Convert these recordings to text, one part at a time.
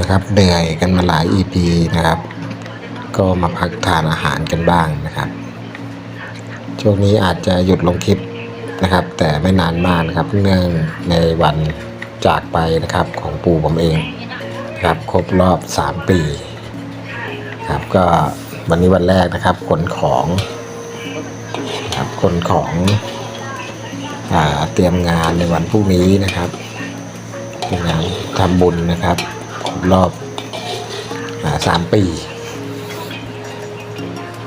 นะครับเหนื่อยกันมาหลาย EP นะครับ ก็มาพักทานอาหารกันบ้างนะครับ ช่วงนี้อาจจะหยุดลงคลิปนะครับ แต่ไม่นานมากนะครับเนื่องในวันจากไปนะครับของปู่ผมเองนะครับครบรอบ 3 ปีครับก็วันนี้วันแรกนะครับขนของครับขนของอเตรียมงานในวันพรุ่งนี้นะครับงานทำบุญนะครับ รอบสามปี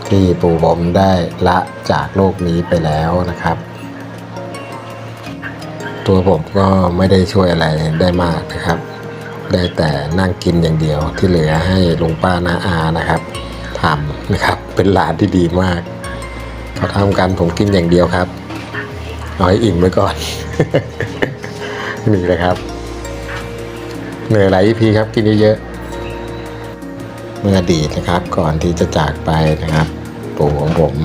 ที่ปู่ผมได้ละจากโลกนี้ไปแล้วนะครับ ตัวผมก็ไม่ได้ช่วยอะไรได้มากนะครับ ได้แต่นั่งกินอย่างเดียวที่เหลือให้ลุงป้านาอานะครับทำนะครับเป็นหลานที่ดีมากเขาทำกันผมกินอย่างเดียวครับเอาให้อิ่มไว้ก่อนนี่เลยครับ เหนื่อยหลายพีครับกินเยอะๆเมื่ออดีตนะครับ ก่อนที่จะจากไปนะครับ ปู่ของผม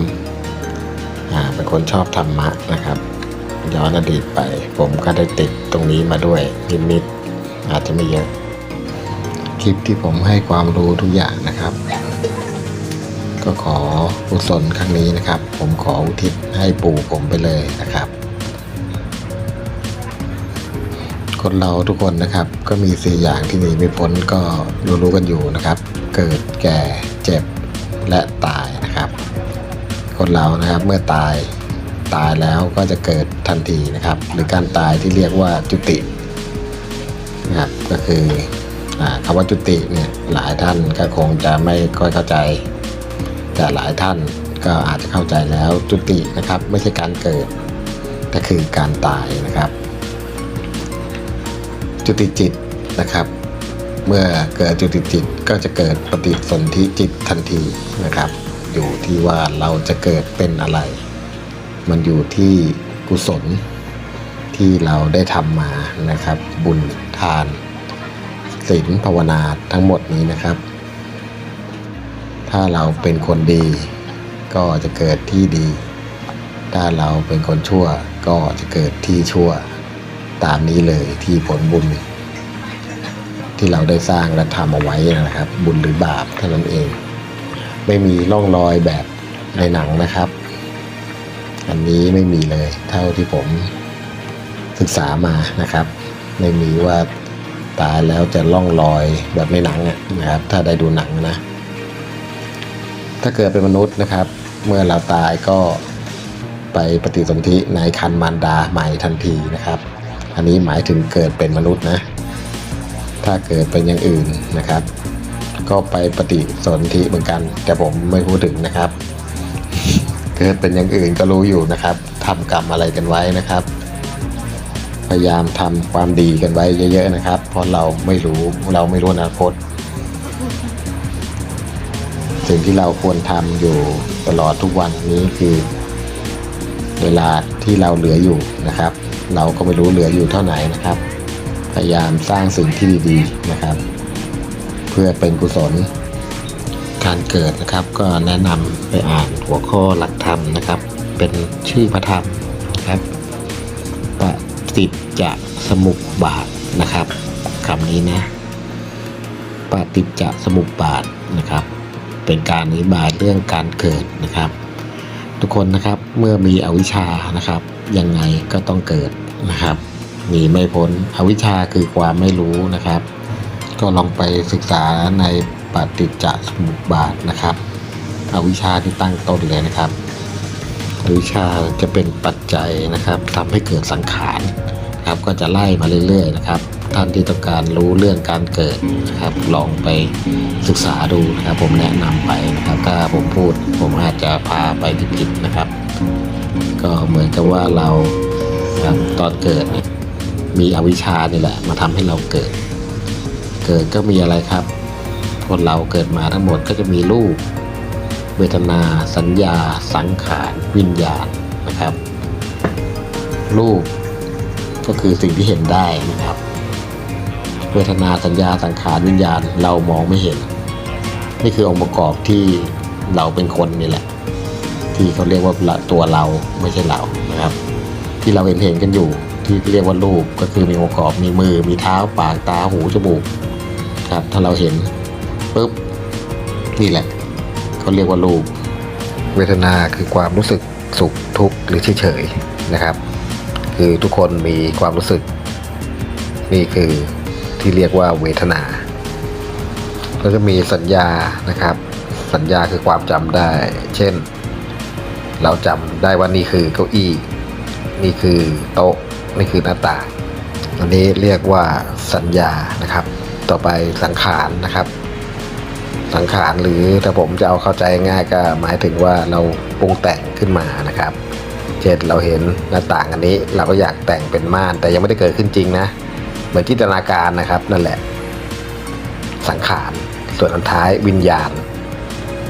อ่าเป็นคนชอบธรรมะนะครับย้อนอดีตไป ผมก็ได้ติดตรงนี้มาด้วยนิดๆอาจจะไม่เยอะ คลิปที่ผมให้ความรู้ทุกอย่างนะครับ ก็ขอกุศลครั้งนี้นะครับ ผมขออุทิศให้ปู่ผมไปเลยนะครับ คนเราทุกคนนะครับ ก็มีสี่อย่างที่หนีไม่พ้นก็รู้ๆกันอยู่นะครับ เกิดแก่เจ็บและตายนะครับ คนเรานะครับเมื่อตายตายแล้วก็จะเกิดทันทีนะครับ หรือการตายที่เรียกว่าจุตินะครับก็คืออคำว่าจุติเนี่ยหลายท่านก็คงจะไม่ค่อยเข้าใจ แต่หลายท่านก็อาจจะเข้าใจแล้วจุตินะครับ ไม่ใช่การเกิดแต่คือการตายนะครับ จุติจิตนะครับ เมื่อเกิดจุติจิตก็จะเกิดปฏิสนธิจิตทันทีนะครับ อยู่ที่ว่าเราจะเกิดเป็นอะไร มันอยู่ที่กุศลที่เราได้ทำมานะครับ บุญทานศีลภาวนาทั้งหมดนี้นะครับ ถ้าเราเป็นคนดี ก็จะเกิดที่ดี ถ้าเราเป็นคนชั่วก็จะเกิดที่ชั่ว ตามนี้เลยที่ผลบุญ ที่เราได้สร้างและทำเอาไว้นะครับ บุญหรือบาปเท่านั้นเอง ไม่มีร่องรอยแบบในหนังนะครับ อันนี้ไม่มีเลยเท่าที่ผมศึกษามานะครับ ไม่มีว่าตายแล้วจะล่องรอยแบบในหนังนะครับ ถ้าได้ดูหนังนะ ถ้าเกิดเป็นมนุษย์นะครับ เมื่อเราตายก็ไปปฏิสนธิในคันมารดาใหม่ทันทีนะครับ อันนี้หมายถึงเกิดเป็นมนุษย์นะ ถ้าเกิดเป็นอย่างอื่นนะครับ ก็ไปปฏิสนธิเหมือนกัน แต่ผมไม่พูดถึงนะครับ เกิดเป็นอย่างอื่นก็รู้อยู่นะครับทำกรรมอะไรกันไว้นะครับ พยายามทำความดีกันไว้เยอะ ๆนะครับ เพราะเราไม่รู้เราไม่รู้อนาคตสิ่งที่เราควรทำอยู่ตลอดทุกวันนี้คือ เวลาที่เราเหลืออยู่นะครับ เราก็ไม่รู้เหลืออยู่เท่าไหร่นะครับ พยายามสร้างสิ่งที่ดีๆนะครับ เพื่อเป็นกุศล การเกิดนะครับก็แนะนำไปอ่านหัวข้อหลักธรรมนะครับ เป็นชื่อพระธรรมนะครับปฏิจจสมุปบาทนะครับคำนี้นะปฏิจจสมุปบาทนะครับ เป็นการอธิบายเรื่องการเกิดนะครับ ทุกคนนะครับเมื่อมีอวิชชานะครับ ยังไงก็ต้องเกิดนะครับหนีไม่พ้นอวิชชาคือความไม่รู้นะครับ ก็ลองไปศึกษาในปฏิจจสมุปบาทนะครับ อวิชชาที่ตั้งต้นเลยนะครับ อวิชชาจะเป็นปัจจัยนะครับทำให้เกิดสังขารครับก็จะไล่มาเรื่อยๆนะครับท่านที่ต้องการรู้เรื่องการเกิดนะครับ ลองไปศึกษาดูนะครับ ผมแนะนำไปนะครับ ถ้าผมพูดผมอาจจะพาไปผิดๆนะครับ ก็เหมือนกับว่าเราตอนเกิดมีอวิชชานี่แหละ มาทำให้เราเกิด เกิดก็มีอะไรครับ คนเราเกิดมาทั้งหมดก็จะมีรูป เวทนา สัญญา สังขารวิญญาณนะครับ รูปก็คือสิ่งที่เห็นได้นะครับ เวทนาสัญญาสังขารวิญญาณเรามองไม่เห็น นี่คือองค์ประกอบที่เราเป็นคนนี่แหละ ที่เขาเรียกว่าตัวเราไม่ใช่เรานะครับ ที่เราเห็นเห็นกันอยู่ที่เรียกว่ารูปก็คือมีองค์ประกอบมีมือ มีเท้าปากตาหูจมูกครับถ้าเราเห็นปุ๊บนี่แหละเขาเรียกว่ารูป เวทนาคือความรู้สึกสุขทุกข์หรือเฉยๆนะครับ คือทุกคนมีความรู้สึก นี่คือที่เรียกว่าเวทนาแล้วก็มีสัญญานะครับ สัญญาคือความจำได้ เช่น เราจำได้ว่านี่คือเก้าอี้ นี่คือโต๊ะ นี่คือหน้าต่าง อันนี้เรียกว่าสัญญานะครับ ต่อไปสังขารนะครับ สังขารหรือถ้าผมจะเอาเข้าใจง่ายก็หมายถึงว่าเราปรุงแต่งขึ้นมานะครับ เช่นเราเห็นหน้าต่างอันนี้เราก็อยากแต่งเป็นม่าน แต่ยังไม่ได้เกิดขึ้นจริงนะ เหมือนจินตนาการนะครับนั่นแหละ สังขารส่วนอันท้ายวิญญาณ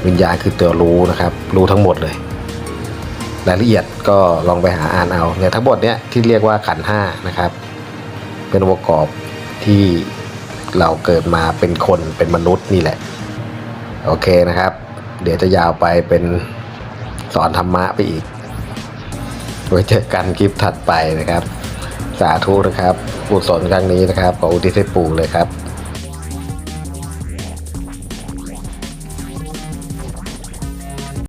วิญญาณคือตัวรู้นะครับ รู้ทั้งหมดเลย รายละเอียดก็ลองไปหาอ่านเอาเนี่ยทั้งหมดเนี้ยที่เรียกว่าขันห้านะครับ เป็นองค์ประกอบที่เราเกิดมาเป็นคนเป็นมนุษย์นี่แหละ โอเคนะครับ เดี๋ยวจะยาวไปเป็นสอนธรรมะไปอีกไว้เจอกันคลิปถัดไปนะครับ สาธุนะครับกุศลครั้งนี้นะครับขออุทิศให้ปู่เลยครับ